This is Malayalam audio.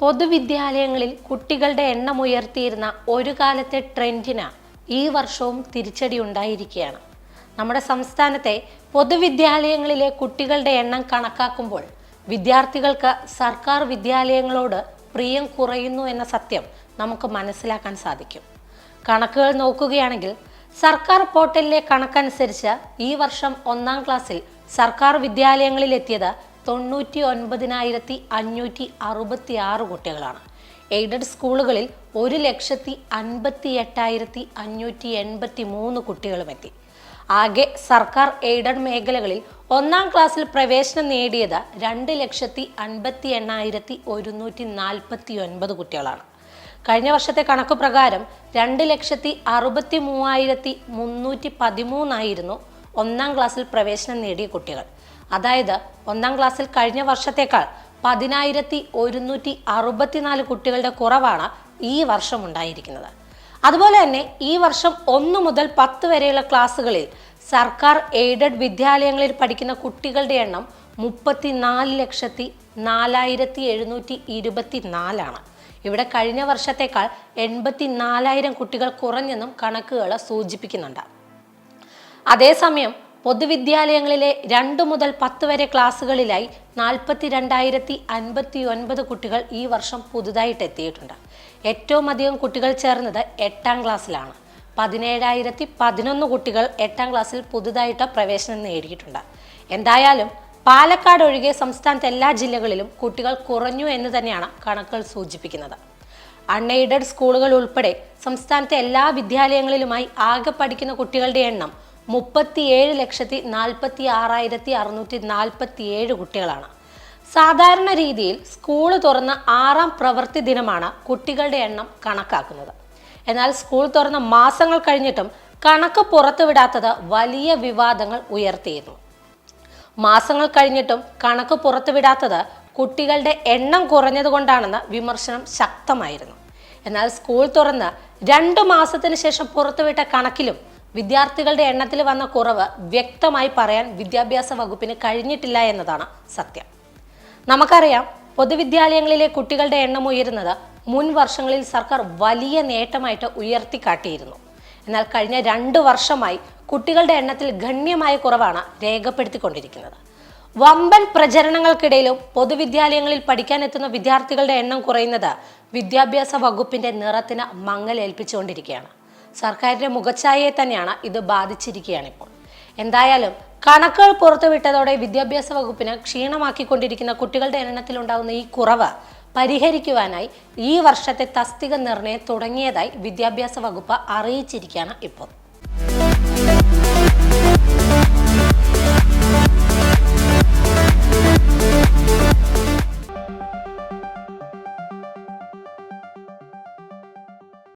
പൊതുവിദ്യാലയങ്ങളിൽ കുട്ടികളുടെ എണ്ണം ഉയർത്തിയിരുന്ന ഒരു കാലത്തെ ട്രെൻഡിന് ഈ വർഷവും തിരിച്ചടി ഉണ്ടായിരിക്കുകയാണ്. നമ്മുടെ സംസ്ഥാനത്തെ പൊതുവിദ്യാലയങ്ങളിലെ കുട്ടികളുടെ എണ്ണം കണക്കാക്കുമ്പോൾ വിദ്യാർത്ഥികൾക്ക് സർക്കാർ വിദ്യാലയങ്ങളോട് പ്രിയം കുറയുന്നു എന്ന സത്യം നമുക്ക് മനസ്സിലാക്കാൻ സാധിക്കും. കണക്കുകൾ നോക്കുകയാണെങ്കിൽ സർക്കാർ പോർട്ടലിലെ കണക്കനുസരിച്ച് ഈ വർഷം ഒന്നാം ക്ലാസ്സിൽ സർക്കാർ വിദ്യാലയങ്ങളിൽ എത്തിയത് തൊണ്ണൂറ്റി ഒൻപതിനായിരത്തി അഞ്ഞൂറ്റി അറുപത്തി ആറ് കുട്ടികളാണ്. എയ്ഡഡ് സ്കൂളുകളിൽ ഒരു ലക്ഷത്തി അൻപത്തി എട്ടായിരത്തി അഞ്ഞൂറ്റി എൺപത്തി മൂന്ന് കുട്ടികളും എത്തി. ആകെ സർക്കാർ എയ്ഡഡ് മേഖലകളിൽ ഒന്നാം ക്ലാസ്സിൽ പ്രവേശനം നേടിയത് രണ്ട് ലക്ഷത്തി അൻപത്തി എണ്ണായിരത്തി ഒരുന്നൂറ്റി നാൽപ്പത്തി ഒൻപത് കുട്ടികളാണ്. കഴിഞ്ഞ വർഷത്തെ കണക്ക് പ്രകാരം രണ്ട് ലക്ഷത്തി അറുപത്തി മൂവായിരത്തി മുന്നൂറ്റി പതിമൂന്നായിരുന്നു ഒന്നാം ക്ലാസ്സിൽ പ്രവേശനം നേടിയ കുട്ടികൾ. അതായത് ഒന്നാം ക്ലാസ്സിൽ കഴിഞ്ഞ വർഷത്തേക്കാൾ പതിനായിരത്തി ഒരുന്നൂറ്റി അറുപത്തിനാല് കുട്ടികളുടെ കുറവാണ് ഈ വർഷം ഉണ്ടായിരിക്കുന്നത്. അതുപോലെ തന്നെ ഈ വർഷം ഒന്ന് മുതൽ പത്ത് വരെയുള്ള ക്ലാസ്സുകളിൽ സർക്കാർ എയ്ഡഡ് വിദ്യാലയങ്ങളിൽ പഠിക്കുന്ന കുട്ടികളുടെ എണ്ണം മുപ്പത്തിനാല് ലക്ഷത്തി നാലായിരത്തി എഴുന്നൂറ്റി ഇരുപത്തി നാലാണ് ഇവിടെ കഴിഞ്ഞ വർഷത്തേക്കാൾ എൺപത്തി നാലായിരം കുട്ടികൾ കുറഞ്ഞെന്നും കണക്കുകൾ സൂചിപ്പിക്കുന്നുണ്ട്. അതേസമയം പൊതുവിദ്യാലയങ്ങളിലെ രണ്ടു മുതൽ പത്ത് വരെ ക്ലാസ്സുകളിലായി നാൽപ്പത്തി രണ്ടായിരത്തി അൻപത്തി ഒൻപത് കുട്ടികൾ ഈ വർഷം പുതുതായിട്ട് എത്തിയിട്ടുണ്ട്. ഏറ്റവും അധികം കുട്ടികൾ ചേർന്നത് എട്ടാം ക്ലാസ്സിലാണ്. പതിനേഴായിരത്തി പതിനൊന്ന് കുട്ടികൾ എട്ടാം ക്ലാസ്സിൽ പുതുതായിട്ട് പ്രവേശനം നേടിയിട്ടുണ്ട്. എന്തായാലും പാലക്കാട് ഒഴികെ സംസ്ഥാനത്തെ എല്ലാ ജില്ലകളിലും കുട്ടികൾ കുറഞ്ഞു എന്ന് തന്നെയാണ് കണക്കുകൾ സൂചിപ്പിക്കുന്നത്. അൺഎയ്ഡഡ് സ്കൂളുകൾ ഉൾപ്പെടെ സംസ്ഥാനത്തെ എല്ലാ വിദ്യാലയങ്ങളിലുമായി ആകെ പഠിക്കുന്ന കുട്ടികളുടെ എണ്ണം മുപ്പത്തിയേഴ് ലക്ഷത്തി നാൽപ്പത്തി ആറായിരത്തി അറുന്നൂറ്റി നാൽപ്പത്തി ഏഴ് കുട്ടികളാണ്. സാധാരണ രീതിയിൽ സ്കൂൾ തുറന്ന ആറാം പ്രവൃത്തി ദിനമാണ് കുട്ടികളുടെ എണ്ണം കണക്കാക്കുന്നത്. എന്നാൽ സ്കൂൾ തുറന്ന മാസങ്ങൾ കഴിഞ്ഞിട്ടും കണക്ക് പുറത്തുവിടാത്തത് വലിയ വിവാദങ്ങൾ ഉയർത്തിയിരുന്നു. മാസങ്ങൾ കഴിഞ്ഞിട്ടും കണക്ക് പുറത്തുവിടാത്തത് കുട്ടികളുടെ എണ്ണം കുറഞ്ഞതുകൊണ്ടാണെന്ന് വിമർശനം ശക്തമായിരുന്നു. എന്നാൽ സ്കൂൾ തുറന്ന് രണ്ട് മാസത്തിന് ശേഷം പുറത്തുവിട്ട കണക്കിലും വിദ്യാർത്ഥികളുടെ എണ്ണത്തിൽ വന്ന കുറവ് വ്യക്തമായി പറയാൻ വിദ്യാഭ്യാസ വകുപ്പിന് കഴിഞ്ഞിട്ടില്ല എന്നതാണ് സത്യം. നമുക്കറിയാം പൊതുവിദ്യാലയങ്ങളിലെ കുട്ടികളുടെ എണ്ണം ഉയരുന്നത് മുൻ വർഷങ്ങളിൽ സർക്കാർ വലിയ നേട്ടമായിട്ട് ഉയർത്തി കാട്ടിയിരുന്നു എന്നാൽ കഴിഞ്ഞ രണ്ട് വർഷമായി കുട്ടികളുടെ എണ്ണത്തിൽ ഗണ്യമായ കുറവാണ് രേഖപ്പെടുത്തിക്കൊണ്ടിരിക്കുന്നത്. വമ്പൻ പ്രചരണങ്ങൾക്കിടയിലും പൊതുവിദ്യാലയങ്ങളിൽ പഠിക്കാനെത്തുന്ന വിദ്യാർത്ഥികളുടെ എണ്ണം കുറയുന്നത് വിദ്യാഭ്യാസ വകുപ്പിന്റെ നിറത്തിന് മങ്ങലേൽപ്പിച്ചുകൊണ്ടിരിക്കുകയാണ്. സർക്കാരിന്റെ മുഖച്ഛായയെ തന്നെയാണ് ഇത് ബാധിച്ചിരിക്കുകയാണ് ഇപ്പോൾ എന്തായാലും കണക്കുകൾ പുറത്തുവിട്ടതോടെ വിദ്യാഭ്യാസ വകുപ്പിന് ക്ഷീണമാക്കിക്കൊണ്ടിരിക്കുന്ന കുട്ടികളുടെ എണ്ണത്തിലുണ്ടാകുന്ന ഈ കുറവ് പരിഹരിക്കുവാനായി ഈ വർഷത്തെ തസ്തിക നിർണയം തുടങ്ങിയതായി വിദ്യാഭ്യാസ വകുപ്പ് അറിയിച്ചിരിക്കുകയാണ് ഇപ്പോൾ.